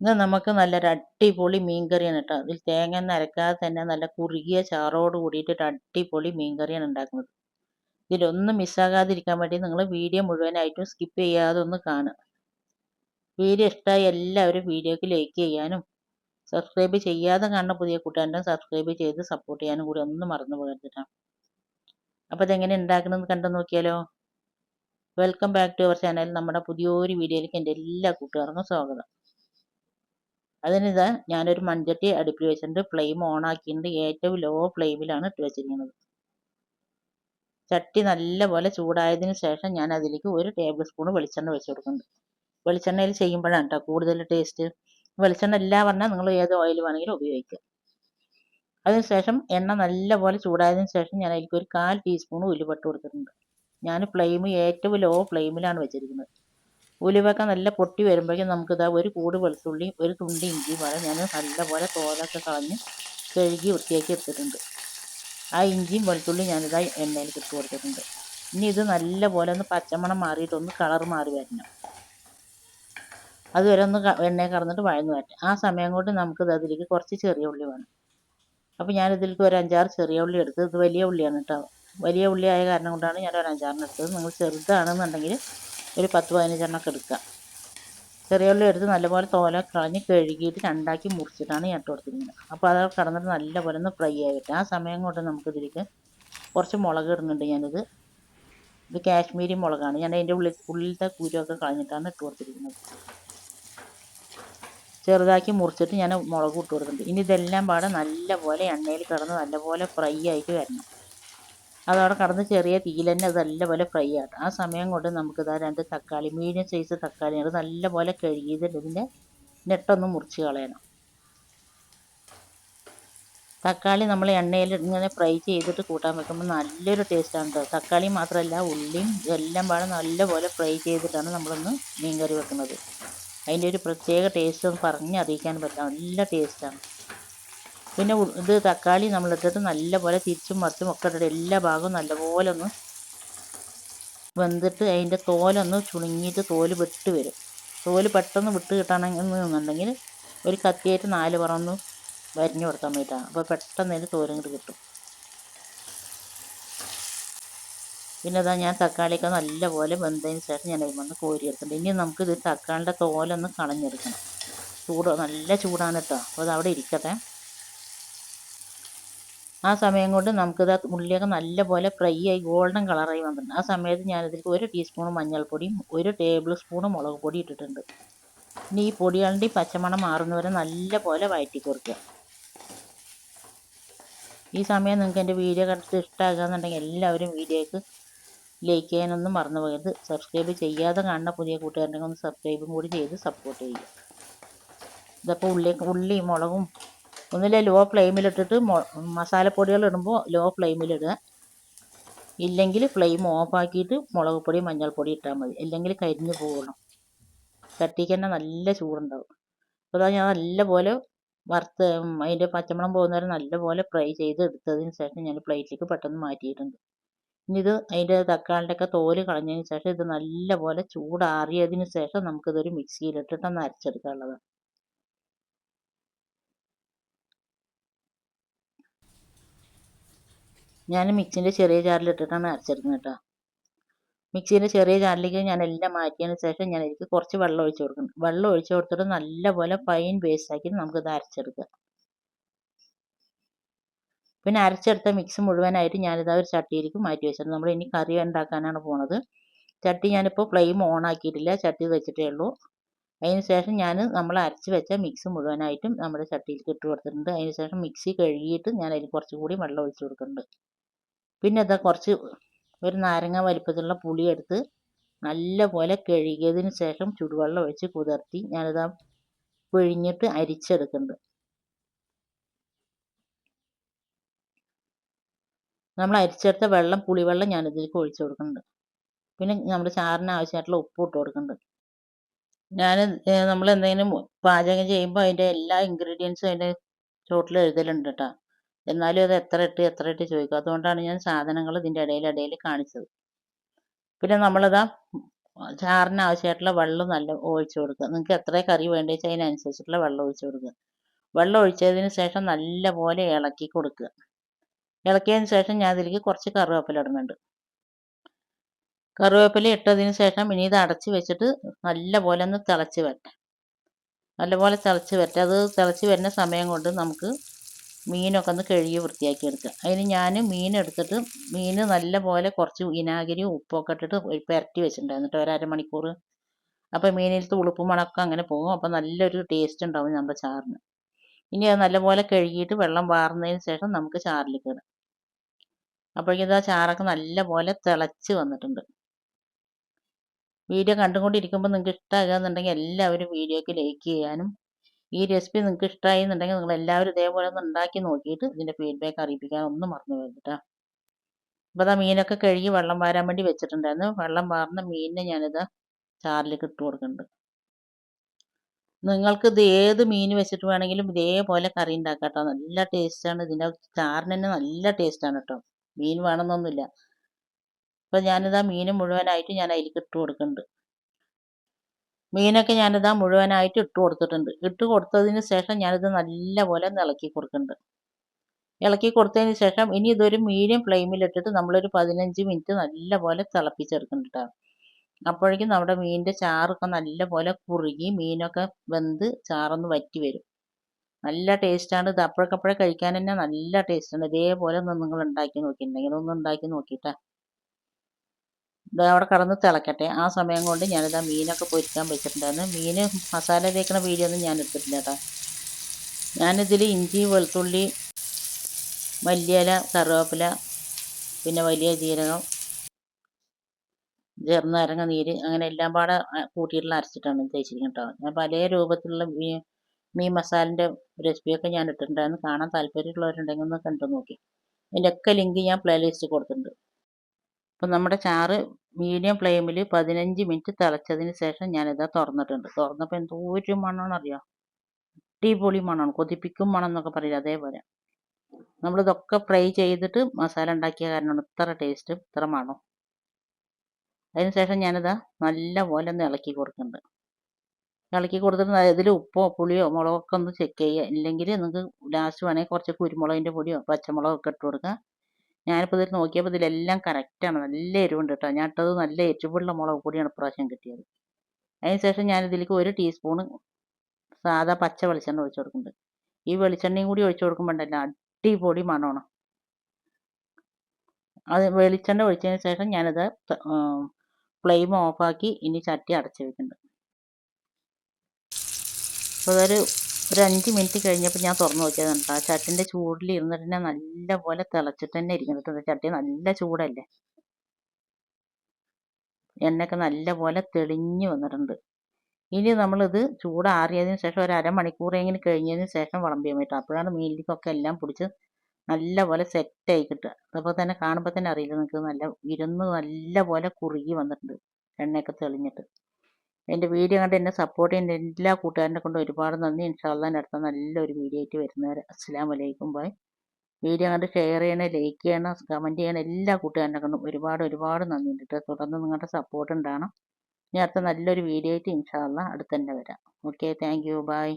ഇന്ന് നമുക്ക് നല്ലൊരു അടിപൊളി മീൻകറിയാണ് കേട്ടോ. അതിൽ തേങ്ങ അരക്കാതെ തന്നെ നല്ല കുറുകിയ ചാറോട് കൂടിയിട്ട് ഒരു അടിപൊളി മീൻകറിയാണ് ഉണ്ടാക്കുന്നത്. ഇതിലൊന്നും മിസ്സാകാതിരിക്കാൻ വേണ്ടി നിങ്ങൾ വീഡിയോ മുഴുവനായിട്ടും സ്കിപ്പ് ചെയ്യാതെ ഒന്ന് കാണുക. വീഡിയോ ഇഷ്ടമായി എല്ലാവരും വീഡിയോക്ക് ലൈക്ക് ചെയ്യാനും സബ്സ്ക്രൈബ് ചെയ്യാതെ കാണുന്ന പുതിയ കൂട്ടുകാരനെ സബ്സ്ക്രൈബ് ചെയ്ത് സപ്പോർട്ട് ചെയ്യാനും കൂടി ഒന്നും മറന്നു പോകരുതാം അപ്പോൾ ഇതെങ്ങനെ ഉണ്ടാക്കണമെന്ന് കണ്ടു നോക്കിയാലോ? Welcome back to our channel നമ്മുടെ പുതിയൊരു വീഡിയോയിലേക്ക് എന്റെ എല്ലാ കൂട്ടുകാർക്കും സ്വാഗതം. അതിനിതാ ഞാനൊരു മൺചട്ടി അടുപ്പിൽ വെച്ചിട്ടുണ്ട്. ഫ്ലെയിം ഓൺ ആക്കിയിട്ടുണ്ട്. ഏറ്റവും ലോ ഫ്ലെയിമിലാണ് ഇട്ട് വെച്ചിരിക്കുന്നത്. ചട്ടി നല്ലപോലെ ചൂടായതിന് ശേഷം ഞാൻ അതിലേക്ക് ഒരു ടേബിൾ സ്പൂൺ വെളിച്ചെണ്ണ വെച്ച് കൊടുക്കുന്നുണ്ട്. വെളിച്ചെണ്ണയിൽ ചെയ്യുമ്പോഴാണ് കേട്ടോ കൂടുതൽ ടേസ്റ്റ് വെളിച്ചെണ്ണ ഇല്ല പറഞ്ഞാൽ നിങ്ങൾ ഏത് ഓയിൽ വേണമെങ്കിലും ഉപയോഗിക്കുക അതിനുശേഷം എണ്ണ നല്ലപോലെ ചൂടായതിനു ശേഷം ഞാൻ അതിലേക്ക് ഒരു കാൽ ടീസ്പൂൺ ഉലുവട്ട് കൊടുത്തിട്ടുണ്ട്. ഞാൻ ഫ്ലെയിം ഏറ്റവും ലോ ഫ്ലെയിമിലാണ് വെച്ചിരിക്കുന്നത്. ഉലുവൊക്കെ നല്ല പൊട്ടി വരുമ്പോഴേക്കും നമുക്കിതാ ഒരു കൂട് വെളുത്തുള്ളി ഒരു തുണ്ടി ഇഞ്ചി പോലെ ഞാൻ നല്ലപോലെ തോലൊക്കെ കളഞ്ഞ് കഴുകി വൃത്തിയാക്കി എടുത്തിട്ടുണ്ട്. ആ ഇഞ്ചിയും വെളുത്തുള്ളിയും ഞാനിതാ എണ്ണയിൽ ഇട്ട് കൊടുത്തിട്ടുണ്ട്. ഇനി ഇത് നല്ലപോലെ ഒന്ന് പച്ചമണം മാറിയിട്ട് ഒന്ന് കളർ മാറി വരണം. അതുവരെ ഒന്ന് എണ്ണയെ കറന്നിട്ട് വഴന്ന് വരട്ടെ. ആ സമയം കൊണ്ട് നമുക്കിത് അതിലേക്ക് കുറച്ച് ചെറിയ ഉള്ളി വേണം. അപ്പോൾ ഞാനിതിലേക്ക് ഒരു അഞ്ചാറ് ചെറിയ ഉള്ളി എടുത്ത് ഇത് വലിയ ഉള്ളിയാണ് കേട്ടോ. വലിയ ഉള്ളിയായ കാരണം കൊണ്ടാണ് ഞാൻ ഒരു അഞ്ചാറിന് എടുത്തത്. നിങ്ങൾ ചെറുതാണെന്നുണ്ടെങ്കിൽ ഒരു പത്ത് പതിനഞ്ചെണ്ണമൊക്കെ എടുക്കുക. ചെറിയ ഉള്ളി എടുത്ത് നല്ലപോലെ തോല കളഞ്ഞ് കഴുകിയിട്ട് രണ്ടാക്കി മുറിച്ചിട്ടാണ് ഞാൻ ഇട്ട് കൊടുത്തിരിക്കുന്നത്. അപ്പോൾ അത് കടന്നിട്ട് നല്ലപോലെ ഒന്ന് ഫ്രൈ ആയിട്ട് ആ സമയം കൊണ്ട് നമുക്കിതിലേക്ക് കുറച്ച് മുളക് ഇടുന്നുണ്ട് ഞാനിത്. ഇത് കാശ്മീരി മുളകാണ്. ഞാൻ അതിന്റെ ഉള്ളിൽ ഉള്ളിലത്തെ കുരുവൊക്കെ കളഞ്ഞിട്ടാണ് ഇട്ട് കൊടുത്തിരിക്കുന്നത്. ചെറുതാക്കി മുറിച്ചിട്ട് ഞാൻ മുളക് ഇട്ട് കൊടുക്കുന്നുണ്ട് ഇനി ഇതെല്ലാം പാടെ നല്ലപോലെ എണ്ണയിൽ കിടന്ന് നല്ലപോലെ ഫ്രൈ ആയിട്ട് വരണം. അതവിടെ കടന്ന് ചെറിയ തീയിൽ തന്നെ അത് നല്ലപോലെ ഫ്രൈ ആകട്ടെ. ആ സമയം കൊണ്ട് നമുക്ക് ഇതാ രണ്ട് തക്കാളി മീഡിയം സൈസ് തക്കാളി അത് നല്ലപോലെ കഴുകിയിട്ട് ഇതിന്റെ നെട്ടൊന്ന് മുറിച്ച് കളയണം. തക്കാളി നമ്മൾ എണ്ണയിൽ ഇങ്ങനെ ഫ്രൈ ചെയ്തിട്ട് കൂട്ടാൻ വെക്കുമ്പോൾ നല്ലൊരു ടേസ്റ്റാണ് കേട്ടോ തക്കാളി മാത്രമല്ല ഉള്ളിയും എല്ലാം പാടെ നല്ലപോലെ ഫ്രൈ ചെയ്തിട്ടാണ് നമ്മളൊന്ന് മീൻ കറി വെക്കുന്നത്. അതിന്റെ ഒരു പ്രത്യേക ടേസ്റ്റ് ഒന്ന് പറഞ്ഞറിയിക്കാൻ പറ്റില്ല. നല്ല ടേസ്റ്റാണ് പിന്നെ ഇത് തക്കാളി നമ്മളിട്ടിട്ട് നല്ലപോലെ തിരിച്ചും മറിച്ചും ഒക്കെ ഇട്ടിട്ട് എല്ലാ ഭാഗവും നല്ലപോലെ ഒന്ന് വെന്തിട്ട് അതിന്റെ തോലൊന്ന് ചുളുങ്ങിയിട്ട് തോൽ വിട്ട് വരും. തോൽ പെട്ടെന്ന് വിട്ട് കിട്ടണമെന്നുണ്ടെങ്കിൽ ഒരു കത്തിയായിട്ട് നാല് പറന്ന് വരിഞ്ഞു കൊടുക്കാൻ വേണ്ടിയിട്ടാണ്. അപ്പോൾ പെട്ടെന്ന് അതിന്റെ തോലിങ്ങോട്ട് കിട്ടും. പിന്നെ അതാ ഞാൻ തക്കാളിയൊക്കെ നല്ലപോലെ വെന്തതിന് ശേഷം ഞാൻ അതിൽ വന്ന് കോരിയെടുത്തിട്ടുണ്ട് ഇനി നമുക്ക് ഇത് തക്കാളിയുടെ തോലൊന്ന് കളഞ്ഞെടുക്കണം. ചൂട് നല്ല ചൂടാണ് കേട്ടോ. അപ്പോൾ അത് അവിടെ ഇരിക്കട്ടെ. ആ സമയം കൊണ്ട് നമുക്കിത് ഉള്ളിയൊക്കെ നല്ലപോലെ ഫ്രൈ ആയി ഗോൾഡൻ കളറായി വന്നിട്ടുണ്ട്. ആ സമയത്ത് ഞാനിതിലേക്ക് ഒരു ടീസ്പൂൺ മഞ്ഞൾപ്പൊടിയും ഒരു ടേബിൾ സ്പൂൺ മുളക് പൊടി ഇട്ടിട്ടുണ്ട്. ഇനി ഈ പൊടികളുടെ പച്ചമണം മാറുന്നവരെ നല്ലപോലെ വഴറ്റി കൊടുക്കുക ഈ സമയം നിങ്ങൾക്ക് എന്റെ വീഡിയോ കണ്ടിട്ട് ഇഷ്ടമാകുകയെന്നുണ്ടെങ്കിൽ എല്ലാവരും വീഡിയോക്ക് ലൈക്ക് ചെയ്യാനൊന്നും മറന്നു പോകരുത്. സബ്സ്ക്രൈബ് ചെയ്യാതെ കാണുന്ന പുതിയ കൂട്ടുകാരുണ്ടെങ്കിൽ ഒന്ന് സബ്സ്ക്രൈബും കൂടി ചെയ്ത് സപ്പോർട്ട് ചെയ്യുക. ഇതപ്പോൾ ഉള്ളി ഉള്ളിയും മുളകും ഒന്നിലെ ലോ ഫ്ലെയിമിലിട്ടിട്ട് മസാലപ്പൊടികൾ ഇടുമ്പോൾ ലോ ഫ്ലെയിമിലിടുക ഇല്ലെങ്കിൽ ഫ്ലെയിം ഓഫാക്കിയിട്ട് മുളക് പൊടി മഞ്ഞൾപ്പൊടി ഇട്ടാൽ മതി. അല്ലെങ്കിൽ കരിഞ്ഞ് പോകണം. ചട്ടിക്ക് തന്നെ നല്ല ചൂടുണ്ടാവും. അപ്പോൾ അതാ ഞാൻ നല്ലപോലെ വറുത്ത് അതിന്റെ പച്ചമണം പോകുന്നവരെ നല്ലപോലെ ഫ്രൈ ചെയ്ത് എടുത്തതിന് ശേഷം ഞാൻ പ്ലേറ്റിലേക്ക് പെട്ടെന്ന് മാറ്റിയിട്ടുണ്ട്. ഇനി ഇത് അതിന്റെ തക്കാളിന്റെ ഒക്കെ തോൽ കളഞ്ഞതിന് ശേഷം ഇത് നല്ലപോലെ ചൂടാറിയതിന് ശേഷം നമുക്കിതൊരു മിക്സിയിലിട്ടിട്ടൊന്ന് അരച്ചെടുക്കാനുള്ളതാണ്. ഞാൻ മിക്സിന്റെ ചെറിയ ജാറിലിട്ടിട്ടാണ് അരച്ചെടുക്കുന്നത് കേട്ടോ. മിക്സിന്റെ ചെറിയ ജാറിലേക്ക് ഞാൻ എല്ലാം മാറ്റിയതിന് ശേഷം ഞാൻ എനിക്ക് കുറച്ച് വെള്ളം ഒഴിച്ചു കൊടുക്കണം വെള്ളം ഒഴിച്ചു കൊടുത്തിട്ട് നല്ലപോലെ ഫൈൻ പേസ്റ്റ് ആക്കി നമുക്കിത് അരച്ചെടുക്കാം. പിന്നെ അരച്ചെടുത്ത മിക്സ് മുഴുവനായിട്ട് ഞാനിത് ഒരു ചട്ടിയിലേക്ക് മാറ്റി വെച്ചിട്ടുണ്ട് നമ്മൾ ഇനി കറി ഉണ്ടാക്കാനാണ് പോണത്. ചട്ടി ഞാനിപ്പോൾ ഫ്ലെയിം ഓൺ ആക്കിയിട്ടില്ല. ചട്ടി വെച്ചിട്ടേ ഉള്ളൂ. അതിന് ശേഷം ഞാൻ നമ്മൾ അരച്ച് വെച്ച മിക്സ് മുഴുവനായിട്ടും നമ്മുടെ ചട്ടിയിലേക്ക് ഇട്ട് കൊടുത്തിട്ടുണ്ട്. അതിന് ശേഷം മിക്സി കഴുകിയിട്ട് ഞാൻ അതിൽ കുറച്ചും കൂടി വെള്ളം ഒഴിച്ചു കൊടുക്കുന്നുണ്ട്. പിന്നെ അത് കുറച്ച് ഒരു നാരങ്ങ വലിപ്പത്തിലുള്ള പുളി എടുത്ത് നല്ലപോലെ കഴുകിയതിന് ശേഷം ചുടുവെള്ളം ഒഴിച്ച് കുതിർത്തി ഞാനിതാ പിഴിഞ്ഞിട്ട് അരിച്ചെടുക്കുന്നുണ്ട്. നമ്മൾ അരിച്ചെടുത്ത വെള്ളം പുളിവെള്ളം ഞാനിതിലേക്ക് ഒഴിച്ചു കൊടുക്കുന്നുണ്ട്. പിന്നെ നമ്മുടെ ചാറിന് ആവശ്യമായിട്ടുള്ള ഉപ്പ് ഇട്ട് കൊടുക്കുന്നുണ്ട്. ഞാൻ നമ്മൾ എന്തെങ്കിലും പാചകം ചെയ്യുമ്പോൾ അതിന്റെ എല്ലാ ഇൻഗ്രീഡിയൻസും അതിന്റെ ചോട്ടിൽ എഴുതലുണ്ട് കേട്ടോ എന്നാലും അത് എത്ര ഇട്ട് എത്ര ഇട്ട് ചോദിക്കും. അതുകൊണ്ടാണ് ഞാൻ സാധനങ്ങൾ ഇതിന്റെ ഇടയിൽ ഇടയിൽ കാണിച്ചത്. പിന്നെ നമ്മളിതാ ചാറിന് ആവശ്യമായിട്ടുള്ള വെള്ളം നല്ല ഒഴിച്ചു കൊടുക്കുക. നിങ്ങൾക്ക് എത്ര കറി വേണ്ടി വെച്ചാൽ അതിനനുസരിച്ചിട്ടുള്ള വെള്ളം ഒഴിച്ചു കൊടുക്കുക. വെള്ളം ഒഴിച്ചതിന് ശേഷം നല്ല പോലെ ഇളക്കി കൊടുക്കുക. ഇളക്കിയതിന് ശേഷം ഞാൻ അതിലേക്ക് കുറച്ച് കറിവേപ്പില ഇടുന്നുണ്ട്. കറിവേപ്പില ഇട്ടതിന് ശേഷം ഇനി ഇത് അടച്ച് വെച്ചിട്ട് നല്ല പോലെ ഒന്ന് തിളച്ച് വരട്ടെ. നല്ലപോലെ തിളച്ച് വരട്ടെ. അത് തിളച്ച് വരുന്ന സമയം കൊണ്ട് നമുക്ക് മീനൊക്കെ ഒന്ന് കഴുകി വൃത്തിയാക്കി എടുക്കുക. അതിന് ഞാൻ മീൻ എടുത്തിട്ട് മീൻ നല്ലപോലെ കുറച്ച് വിനാഗിരിയും ഉപ്പൊക്കെ ഇട്ടിട്ട് പുരട്ടി വെച്ചിട്ടുണ്ടായിരുന്നു കേട്ടോ ഒരു അരമണിക്കൂർ അപ്പോൾ മീനിലത്തെ ഉളുപ്പ് മണക്കം അങ്ങനെ പോകും. അപ്പോൾ നല്ലൊരു ടേസ്റ്റ് ഉണ്ടാവും നമ്മുടെ ചാറിന്. ഇനി അത് നല്ലപോലെ കഴുകിയിട്ട് വെള്ളം വാർന്നതിന് ശേഷം നമുക്ക് ചാറിലേക്ക് ഇടാം. അപ്പോഴേക്കും ആ ചാറൊക്കെ നല്ലപോലെ തിളച്ച് വന്നിട്ടുണ്ട്. വീഡിയോ കണ്ടുകൊണ്ടിരിക്കുമ്പോൾ നിങ്ങൾക്ക് ഇഷ്ടമാകുന്നുണ്ടെങ്കിൽ എല്ലാവരും വീഡിയോയ്ക്ക് ലൈക്ക് ചെയ്യാനും ഈ റെസിപ്പി നിങ്ങൾക്ക് ഇഷ്ടമായി എന്നുണ്ടെങ്കിൽ നിങ്ങൾ എല്ലാവരും ഇതേപോലെ ഒന്ന് ഉണ്ടാക്കി നോക്കിയിട്ട് ഇതിന്റെ ഫീഡ്ബാക്ക് അറിയിപ്പിക്കാൻ ഒന്നും മറന്നു പോയിട്ടാ അപ്പോൾ അതാ മീനൊക്കെ കഴുകി വെള്ളം വാരാൻ വേണ്ടി വെച്ചിട്ടുണ്ടായിരുന്നു. വെള്ളം വാർന്ന മീനിനെ ഞാനിത് ചാറിലേക്ക് ഇട്ട് കൊടുക്കുന്നുണ്ട്. നിങ്ങൾക്ക് ഇത് ഏത് മീൻ വെച്ചിട്ട് വേണമെങ്കിലും ഇതേപോലെ കറി ഉണ്ടാക്കാം കേട്ടോ നല്ല ടേസ്റ്റാണ് ഇതിന്റെ ചാറിന് തന്നെ നല്ല ടേസ്റ്റാണ് കേട്ടോ മീൻ വേണമെന്നൊന്നുമില്ല. അപ്പോൾ ഞാനിതാ മീൻ മുഴുവനായിട്ട് ഞാൻ അതിലേക്ക് ഇട്ട് കൊടുക്കുന്നുണ്ട്. മീനൊക്കെ ഞാനിതാ മുഴുവനായിട്ട് ഇട്ട് കൊടുത്തിട്ടുണ്ട്. ഇട്ട് കൊടുത്തതിന് ശേഷം ഞാനിത് നല്ലപോലെ ഒന്ന് ഇളക്കി കൊടുക്കുന്നുണ്ട്. ഇളക്കി കൊടുത്തതിന് ശേഷം ഇനി ഇതൊരു മീഡിയം ഫ്ലെയിമിലിട്ടിട്ട് നമ്മളൊരു പതിനഞ്ച് മിനിറ്റ് നല്ലപോലെ തിളപ്പിച്ചെടുക്കുന്നുണ്ട് അപ്പോഴേക്കും നമ്മുടെ മീനിന്റെ ചാറൊക്കെ നല്ലപോലെ കുറുകി മീനൊക്കെ വെന്ത് ചാറൊന്ന് വറ്റി വരും. നല്ല ടേസ്റ്റാണ് ഇത് അപ്പോഴേക്കപ്പോഴേ കഴിക്കാൻ തന്നെ നല്ല ടേസ്റ്റാണ് ഇതേപോലെ ഒന്ന് നിങ്ങൾ ഉണ്ടാക്കി നോക്കിയിട്ടുണ്ടെങ്കിൽ ഒന്ന് ഉണ്ടാക്കി നോക്കിയിട്ടാ അവിടെ കടന്ന് തിളക്കട്ടെ. ആ സമയം കൊണ്ട് ഞാനിതാ മീനൊക്കെ പൊരിക്കാൻ വെച്ചിട്ടുണ്ടായിരുന്നു. മീൻ മസാല തേക്കുന്ന വീഡിയോ ഒന്നും ഞാൻ എടുത്തിട്ടില്ല കേട്ടോ. ഞാനിതിൽ ഇഞ്ചി വെളുത്തുള്ളി മല്ലിയില കറിവേപ്പില പിന്നെ വലിയ ജീരകം ചെറുനാരങ്ങ നീര് അങ്ങനെ എല്ലാം പാടെ കൂട്ടിയിട്ടുള്ള അരച്ചിട്ടാണ് തേച്ചിരിക്കുന്നത് കേട്ടോ. ഞാൻ പല രൂപത്തിലുള്ള മീൻ മീൻ മസാലന്റെ റെസിപ്പിയൊക്കെ ഞാൻ ഇട്ടിട്ടുണ്ടായിരുന്നു. കാണാൻ താല്പര്യമുള്ളവരുണ്ടെങ്കിൽ ഒന്ന് കണ്ടു നോക്കി. അതിന്റെ ഒക്കെ ലിങ്ക് ഞാൻ പ്ലേലിസ്റ്റ് കൊടുത്തിട്ടുണ്ട്. അപ്പം നമ്മുടെ ചാറ് മീഡിയം ഫ്ലെയിമിൽ പതിനഞ്ച് മിനിറ്റ് തിളച്ചതിന് ശേഷം ഞാനിതാ തുറന്നിട്ടുണ്ട്. തുറന്നപ്പോൾ എന്തോ ഒരു മണമാണ് അറിയാം അടിപൊളി മണമാണ്. കൊതിപ്പിക്കും മണം എന്നൊക്കെ പറയില്ല അതേപോലെ. നമ്മളിതൊക്കെ ഫ്രൈ ചെയ്തിട്ട് മസാല ഉണ്ടാക്കിയ കാരണമാണ് ഇത്ര ടേസ്റ്റും ഇത്ര മണം അതിന് ശേഷം ഞാനിതാ നല്ല പോലെ ഒന്ന് ഇളക്കി കൊടുക്കുന്നുണ്ട്. ഇളക്കി കൊടുത്തിട്ട് ഇതിൽ ഉപ്പോ പുളിയോ മുളകൊക്കെ ഒന്ന് ചെക്ക് ചെയ്യുക. ഇല്ലെങ്കിൽ നിങ്ങൾക്ക് ലാസ്റ്റ് വേണമെങ്കിൽ കുറച്ച് കുരുമുളകിന്റെ പൊടിയോ പച്ചമുളകൊക്കെ ഇട്ട് കൊടുക്കുക. ഞാനിപ്പോൾ ഇതിൽ നോക്കിയപ്പോൾ ഇതിലെല്ലാം കറക്റ്റാണ്. നല്ല എരിവുണ്ട് കേട്ടോ. ഞാൻ ഇട്ടത് നല്ല എരിവുള്ള മുളക് പൊടിയാണ് ഇപ്രാവശ്യം കിട്ടിയത്. അതിന് ശേഷം ഞാൻ ഇതിലേക്ക് ഒരു ടീസ്പൂണ് സാധാ പച്ച വെളിച്ചെണ്ണ ഒഴിച്ചു കൊടുക്കുന്നുണ്ട്. ഈ വെളിച്ചെണ്ണയും കൂടി ഒഴിച്ചു കൊടുക്കുമ്പോണ്ടല്ല അടിപൊളി മണമാണ്. അത് വെളിച്ചെണ്ണ ഒഴിച്ചതിന് ശേഷം ഞാനത് ഫ്ലെയിം ഓഫാക്കി ഇനി ചട്ടി അടച്ചു വെക്കുന്നുണ്ട്. അപ്പോൾ അതൊരു ഒരു അഞ്ച് മിനിറ്റ് കഴിഞ്ഞപ്പോൾ ഞാൻ തുറന്ന് നോക്കിയത് കേട്ടോ ചട്ടിന്റെ ചൂടിൽ ഇരുന്നിട്ട് തന്നെ നല്ലപോലെ തിളച്ചിട്ട് തന്നെ ഇരിക്കുന്നുണ്ട് ചട്ടി നല്ല ചൂടല്ലേ? എണ്ണയൊക്കെ നല്ല പോലെ തെളിഞ്ഞു വന്നിട്ടുണ്ട്. ഇനി നമ്മളിത് ചൂടാറിയതിന് ശേഷം ഒരു അരമണിക്കൂറെങ്കിലും കഴിഞ്ഞതിന് ശേഷം വിളമ്പിയാൽ പറ്റും അപ്പോഴാണ് മീനിലേക്കൊക്കെ എല്ലാം പിടിച്ച് നല്ല പോലെ സെറ്റായി കിട്ടുക. അപ്പോൾ തന്നെ കാണുമ്പോൾ തന്നെ അറിയില്ല. നിങ്ങൾക്ക് നല്ല ഇരുന്ന് നല്ല പോലെ കുറുകി വന്നിട്ടുണ്ട്. എണ്ണയൊക്കെ തെളിഞ്ഞിട്ട്. എന്റെ വീഡിയോ കണ്ട് എന്നെ സപ്പോർട്ട് ചെയ്യുന്ന എല്ലാ കൂട്ടുകാരനെ കൊണ്ട് ഒരുപാട് നന്ദി. ഇൻഷാല്ലാ അടുത്ത നല്ലൊരു വീഡിയോ ആയിട്ട് വരുന്നവരെ. അസ്സാം വലൈക്കും ബൈ വീഡിയോ കണ്ട് ഷെയർ ചെയ്യണം ലൈക്ക് ചെയ്യണം കമന്റ് ചെയ്യണം. എല്ലാ കൂട്ടുകാരനെ കൊണ്ടും ഒരുപാട് ഒരുപാട് നന്ദി ഉണ്ട് തുടർന്ന് നിങ്ങളുടെ സപ്പോർട്ട് ഉണ്ടാകണം. ഇനി അടുത്ത നല്ലൊരു വീഡിയോ ആയിട്ട് ഇൻഷാല്ല അടുത്ത് തന്നെ വരാം. Okay thank you by